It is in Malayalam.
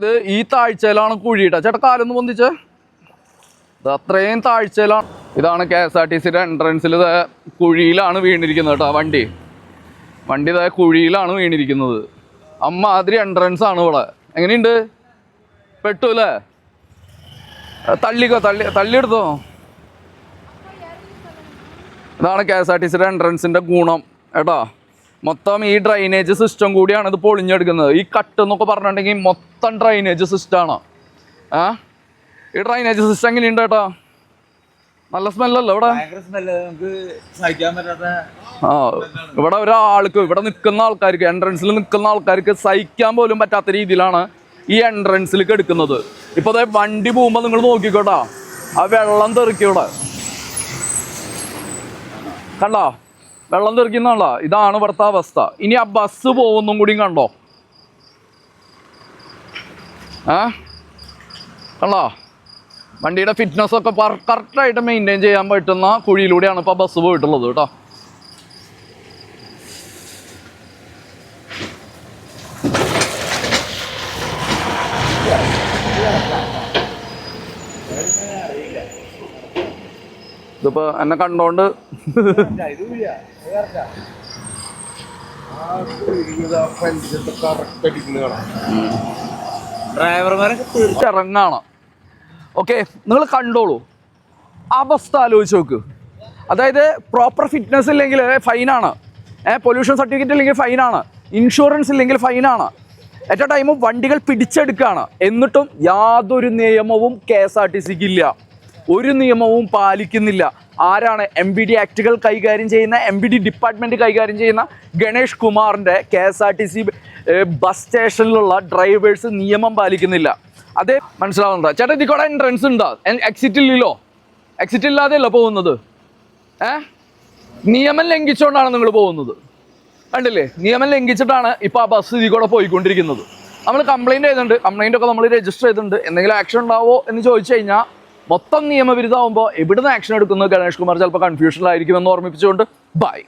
ഇത് ഈ താഴ്ചയിലാണ് കുഴിയിട്ട ചേട്ടാ കാലൊന്ന് പൊന്തിച്ചേ. ഇത് അത്രയും താഴ്ചയിലാണ്. ഇതാണ് കെ എസ് ആർ ടി സിയുടെ എൻട്രൻസിൽ കുഴിയിലാണ് വീണിരിക്കുന്നത് കേട്ടോ വണ്ടി. വണ്ടി ഇതായ കുഴിയിലാണ് വീണിരിക്കുന്നത്. അമ്മാതിരി എൻട്രൻസ് ആണ് ഇവിടെ. എങ്ങനെയുണ്ട്? പെട്ടു അല്ലേ? തള്ളിക്കോ തള്ളി തള്ളിയെടുത്തോ. ഇതാണ് കെ എസ് ആർ ടി സിയുടെ എൻട്രൻസിന്റെ ഗുണം കേട്ടോ. മൊത്തം ഈ ഡ്രൈനേജ് സിസ്റ്റം കൂടിയാണ് ഇത് പൊളിഞ്ഞെടുക്കുന്നത്. ഈ കട്ട് എന്നൊക്കെ പറഞ്ഞിട്ടുണ്ടെങ്കിൽ മൊത്തം ഡ്രൈനേജ് സിസ്റ്റമാണ് ആ? ഈ ഡ്രൈനേജ് സിസ്റ്റം എങ്ങനെയുണ്ട് കേട്ടോ നല്ല സ്മെല്ലല്ലോ ഇവിടെ? ആ ഇവിടെ ഒരാൾക്ക് ഇവിടെ നിൽക്കുന്ന ആൾക്കാർക്ക് എൻട്രൻസിൽ നിൽക്കുന്ന ആൾക്കാർക്ക് സഹിക്കാൻ പോലും പറ്റാത്ത രീതിയിലാണ് ഈ എൻട്രൻസിലേക്ക് എടുക്കുന്നത്. ഇപ്പോൾ അതായത് വണ്ടി പോകുമ്പോൾ നിങ്ങൾ നോക്കിക്കോട്ടാ. ആ വെള്ളം തെറിക്കൂടെ കണ്ടോ? വെള്ളം തെറിക്കുന്നുള്ള ഇതാണ് ഇവിടുത്തെ അവസ്ഥ. ഇനി ആ ബസ് പോകുന്നും കൂടി കണ്ടോ? ഏ കണ്ടോ? വണ്ടിയുടെ ഫിറ്റ്നസ് ഒക്കെ കറക്റ്റായിട്ട് മെയിന്റെയിൻ ചെയ്യാൻ പറ്റുന്ന കുഴിയിലൂടെയാണ് ഇപ്പോൾ ബസ് പോയിട്ടുള്ളത് കേട്ടോ. ഇതിപ്പോ എന്നെ കണ്ടോണ്ട് ഡ്രൈവർമാരൊക്കെ തീർച്ച ഇറങ്ങാണ്. ഓക്കെ നിങ്ങൾ കണ്ടോളൂ. അവസ്ഥ ആലോചിച്ച് നോക്ക്. അതായത് പ്രോപ്പർ ഫിറ്റ്നസ് ഇല്ലെങ്കിൽ ഫൈനാണ് പൊല്യൂഷൻ സർട്ടിഫിക്കറ്റ് ഇല്ലെങ്കിൽ ഫൈനാണ് ഇൻഷുറൻസ് ഇല്ലെങ്കിൽ ഫൈനാണ് എറ്റ ടൈമും വണ്ടികൾ പിടിച്ചെടുക്കുകയാണ്. എന്നിട്ടും യാതൊരു നിയമവും കെ എസ് ആർ ടി സിക്ക് ഇല്ല. ഒരു നിയമവും പാലിക്കുന്നില്ല. ആരാണ് എം ബി ഡി ആക്ടുകൾ കൈകാര്യം ചെയ്യുന്ന എം ബി ഡി ഡിപ്പാർട്ട്മെന്റ് കൈകാര്യം ചെയ്യുന്ന ഗണേഷ് കുമാറിന്റെ K S R T C bus സ്റ്റേഷനിലുള്ള drivers നിയമം പാലിക്കുന്നില്ല. അതേ മനസ്സിലാവുന്നുണ്ടോ? ചേട്ടാ ഇതിക്കോടെ എൻട്രൻസ് ഉണ്ടോ? എക്സിറ്റ് ഇല്ലല്ലോ. എക്സിറ്റ് ഇല്ലാതെയല്ല പോകുന്നത്. ഏ? നിയമം ലംഘിച്ചുകൊണ്ടാണ് നിങ്ങൾ പോകുന്നത്. കണ്ടില്ലേ? നിയമം ലംഘിച്ചിട്ടാണ് ഇപ്പോൾ ആ ബസ് ഇതിൽ കൂടെ പോയിക്കൊണ്ടിരിക്കുന്നത്. നമ്മൾ കംപ്ലയിന്റ് ചെയ്തിട്ടുണ്ട്. കംപ്ലയിന്റ് ഒക്കെ നമ്മൾ രജിസ്റ്റർ ചെയ്തിട്ടുണ്ട്. എന്തെങ്കിലും ആക്ഷൻ ഉണ്ടാവോ എന്ന് ചോദിച്ചു കഴിഞ്ഞാൽ മൊത്തം നിയമവിരുദ്ധമാകുമ്പോൾ എവിടുന്ന് ആക്ഷൻ എടുക്കുന്നത് ഗണേഷ് കുമാർ? ചിലപ്പോൾ കൺഫ്യൂഷനിലായിരിക്കുമെന്ന് ഓർമ്മിപ്പിച്ചുകൊണ്ട് ബൈ